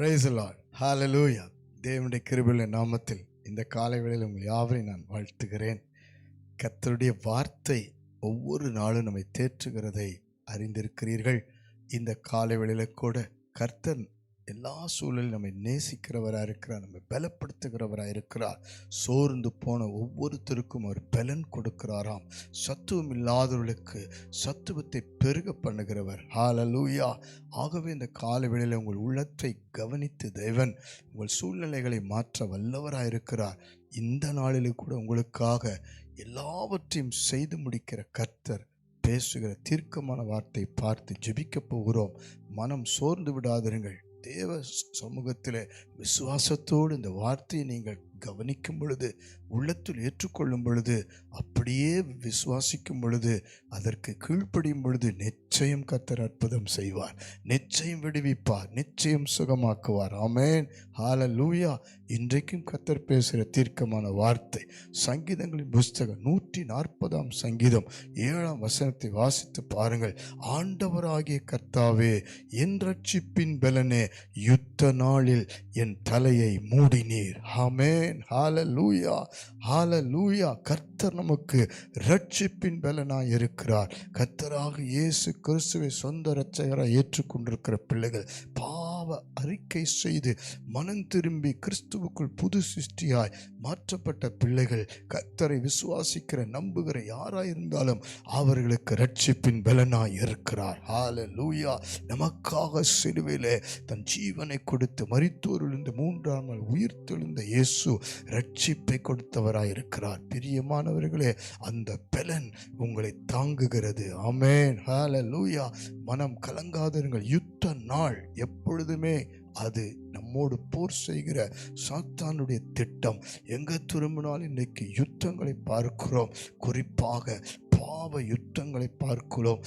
Price Lord ஹalleluya தேவனுடைய கிருபையுள்ள நாமத்தில் இந்த காலை வேளையில் உங்கள் யாவரையும் நான் வாழ்த்துகிறேன். கர்த்தருடைய வார்த்தை ஒவ்வொரு நாளும் நம்மை தேற்றுகிறதை அறிந்திருக்கிறீர்கள். இந்த காலை கூட கர்த்தர் எல்லா சூழலும் நம்மை நேசிக்கிறவராக இருக்கிறார் நம்மை பலப்படுத்துகிறவராக இருக்கிறார். சோர்ந்து போன ஒவ்வொருத்தருக்கும் அவர் பலன் கொடுக்கிறாராம். சத்துவம் இல்லாதவர்களுக்கு சத்துவத்தை பெருக பண்ணுகிறவர். ஹாலலூயா ஆகவே இந்த காலவெளியில் உங்கள் உள்ளத்தை கவனித்து தேவன் உங்கள் சூழ்நிலைகளை மாற்ற வல்லவராக இருக்கிறார். இந்த நாளிலே கூட உங்களுக்காக எல்லாவற்றையும் செய்து முடிக்கிற கர்த்தர் பேசுகிற தீர்க்கமான வார்த்தை பார்த்து ஜெபிக்கப் போகிறோம். மனம் சோர்ந்து விடாதிருங்கள். தேவ சமூகத்தில் விசுவாசத்தோடு இந்த வார்த்தையை நீங்கள் கவனிக்கும் பொழுது உள்ளத்தில் ஏற்றுக்கொள்ளும் பொழுது அப்படியே விசுவாசிக்கும் பொழுது அதற்கு கீழ்ப்படியும் பொழுது நிச்சயம் கத்தர் அற்புதம் செய்வார். நிச்சயம் விடுவிப்பார். நிச்சயம் சுகமாக்குவார். ஆமேன். ஹால லூயா இன்றைக்கும் கத்தர் பேசுகிற தீர்க்கமான வார்த்தை. சங்கீதங்களின் புஸ்தகம் நூற்றி நாற்பதாம் சங்கீதம் ஏழாம் வசனத்தை வாசித்து பாருங்கள். ஆண்டவராகிய கர்த்தாவே என் ரட்சிப்பின் பலனே யுத்த நாளில் என் தலையை மூடினீர். ஆமேன். ஹால லூயா ஹால லூயா கர்த்தர் நமக்கு ரட்சிப்பின் பலனாய் இருக்கிறார். கர்த்தராக இயேசு கிறிஸ்துவை சொந்த ரட்சகராக ஏற்றுக்கொண்டிருக்கிற பிள்ளைகள் பா பாவ அறிக்கை செய்து மனம் திரும்பி கிறிஸ்துவுக்குள் புது சிருஷ்டியாய் மாற்றப்பட்ட பிள்ளைகள் கர்த்தரை விசுவாசிக்கிற நம்புகிற யாராயிருந்தாலும் அவர்களுக்கு ரட்சிப்பின் பலனாய் இருக்கிறார். ஹால லூயா நமக்காக சிலுவையிலே தன் ஜீவனை கொடுத்து மரித்தோரிலிருந்து மூன்றாம் நாள் உயிர்த்தெழுந்த இயேசு ரட்சிப்பை கொடுத்தவராய் இருக்கிறார். பிரியமானவர்களே அந்த பலன் உங்களை தாங்குகிறது. ஆமேன் ஹால லூயா மனம் கலங்காதருங்கள். யுத்த நாள் எப்பொழுதுமே அது நம்மோடு போர் செய்கிற சாத்தானுடைய திட்டம். எங்கே திரும்பினாலும் இன்றைக்கு யுத்தங்களை பார்க்கிறோம். குறிப்பாக பாவ யுத்தங்களை பார்க்கிறோம்.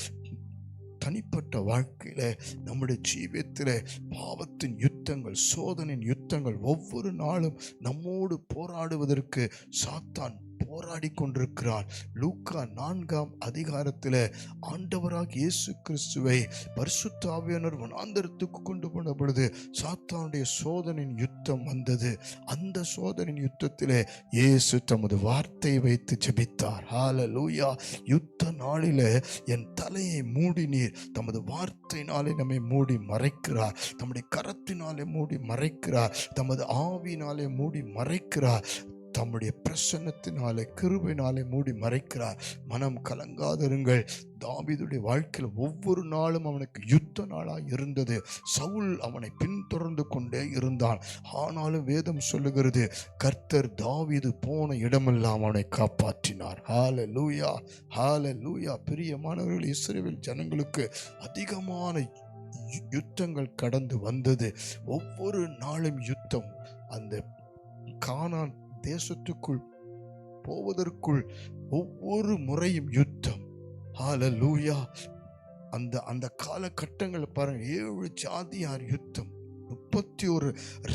தனிப்பட்ட வாழ்க்கையில் நம்முடைய ஜீவியத்தில் பாவத்தின் யுத்தங்கள் சோதனையின் யுத்தங்கள் ஒவ்வொரு நாளும் நம்மோடு போராடுவதற்கு சாத்தான் போராடி கொண்டிருக்கிறாள் லூக்கா நான்காம் அதிகாரத்தில் ஆண்டவராக இயேசு கிறிஸ்துவை பரிசுத்தாவியனர் வனாந்தரத்துக்கு கொண்டு போன பொழுது சாத்தானுடைய சோதனையின் யுத்தம் வந்தது. அந்த சோதனையின் யுத்தத்திலே இயேசு தமது வார்த்தையை வைத்து ஜெபித்தார். ஹால லூயா யுத்த நாளில் என் தலையை மூடினீர். தமது வார்த்தையினாலே நம்மை மூடி மறைக்கிறார். தம்முடைய கரத்தினாலே மூடி மறைக்கிறார். தமது ஆவினாலே மூடி மறைக்கிறார். தம்முடைய பிரசன்னத்தினாலே கிருபினாலே மூடி மறைக்கிறார். மனம் கலங்காதிருங்கள். தாவிதுடைய வாழ்க்கையில் ஒவ்வொரு நாளும் அவனுக்கு யுத்த நாளாக இருந்தது. சவுல் அவனை பின்தொடர்ந்து கொண்டே இருந்தான். ஆனாலும் வேதம் சொல்லுகிறது கர்த்தர் தாவிது போன இடமெல்லாம் அவனை காப்பாற்றினார். ஹால லூயா ஹால லூயா பிரியமானவர்கள் இஸ்ரேவில் ஜனங்களுக்கு அதிகமான யுத்தங்கள் கடந்து வந்தது. ஒவ்வொரு நாளும் யுத்தம். அந்த கானான் தேசத்துக்குள் போவதற்குள் ஒவ்வொரு முறையும் யுத்தம். ஹalleluya அந்த அந்த காலகட்டங்களை பாருங்க. ஏழு ஜாதியார் யுத்தம். முப்பத்தி ஒரு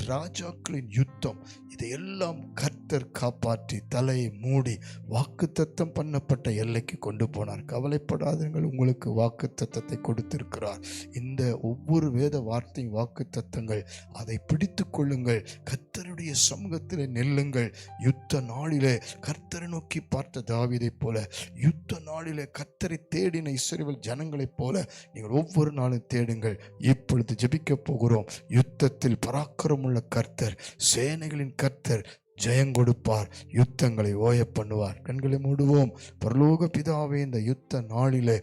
ராஜாக்களின் யுத்தம். இதையெல்லாம் கர்த்தர் காப்பாற்றி தலையை மூடி வாக்குத்தத்தம் பண்ணப்பட்ட எல்லைக்கு கொண்டு போனார். கவலைப்படாதீர்கள் உங்களுக்கு வாக்குத்தத்தத்தை கொடுத்திருக்கிறார். இந்த ஒவ்வொரு வேத வார்த்தையும் வாக்குத்தத்தங்கள் அதை பிடித்து கொள்ளுங்கள். கர்த்தருடைய சமூகத்தில் நெல்லுங்கள். யுத்த நாளிலே கர்த்தரை நோக்கி பார்த்த தாவீதைப் போல யுத்த நாளிலே கர்த்தரை தேடின இஸ்ரவேல் ஜனங்களைப் போல நீங்கள் ஒவ்வொரு நாளும் தேடுங்கள். இப்பொழுது ஜெபிக்க போகிறோம். யுத்த யுத்தத்தில் பராக்கிரமுள்ள கர்த்தர் சேனைகளின் கர்த்தர் ஜெயம் கொடுப்பார் யுத்தங்களை ஓய பண்ணுவார். கண்களை மூடுவோம். பரலோக பிதாவே இந்த யுத்த நாளிலே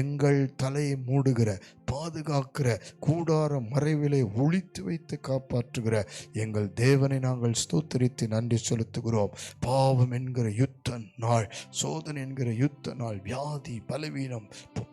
எங்கள் தலையை மூடுகிற பாதுகாக்கிற கூடார மறைவிலே ஒழித்து வைத்து காப்பாற்றுகிற எங்கள் தேவனை நாங்கள் ஸ்தோத்தரித்து நன்றி செலுத்துகிறோம். பாவம் என்கிற யுத்த நாள் சோதனை என்கிற யுத்த நாள் வியாதி பலவீனம்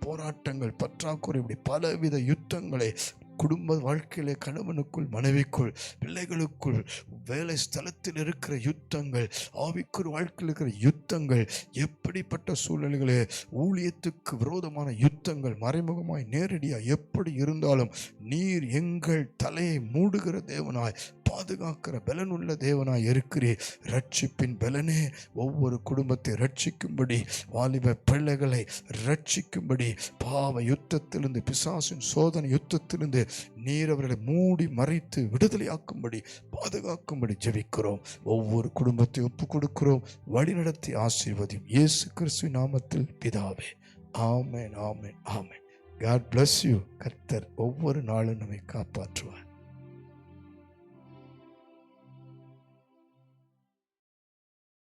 போராட்டங்கள் பற்றாக்குறை இப்படி பலவித யுத்தங்களை குடும்ப வாழ்க்கையிலே கணவனுக்குள் மனைவிக்குள் பிள்ளைகளுக்குள் வேலை ஸ்தலத்தில் இருக்கிற யுத்தங்கள் ஆவிக்குள் வாழ்க்கையில் இருக்கிற யுத்தங்கள் எப்படிப்பட்ட சூழ்நிலைகளே ஊழியத்துக்கு விரோதமான யுத்தங்கள் மறைமுகமாய் நேரடியாக எப்படி இருந்தாலும் நீர் எங்கள் தலையை மூடுகிற தேவனாய் பாதுகாக்கிற பலன் உள்ள தேவனாய் இருக்கிறீர். ரட்சிப்பின் பலனே ஒவ்வொரு குடும்பத்தை ரட்சிக்கும்படி வாலிப பிள்ளைகளை ரட்சிக்கும்படி பாவ யுத்தத்திலிருந்து பிசாசின் சோதனை யுத்தத்திலிருந்து நீர் அவர்களை மூடி மறைத்து விடுதலையாக்கும்படி பாதுகாக்கும்படி ஜெபிக்கிறோம். ஒவ்வொரு குடும்பத்தை ஒப்பு கொடுக்கிறோம் வழிநடத்தி ஆசீர்வதியும் இயேசு கிறிஸ்து நாமத்தில் பிதாவே. ஆமேன் ஆமேன் ஆமேன். காட் பிளஸ் யூ கர்த்தர் ஒவ்வொரு நாளும் நம்மை காப்பாற்றுவார்.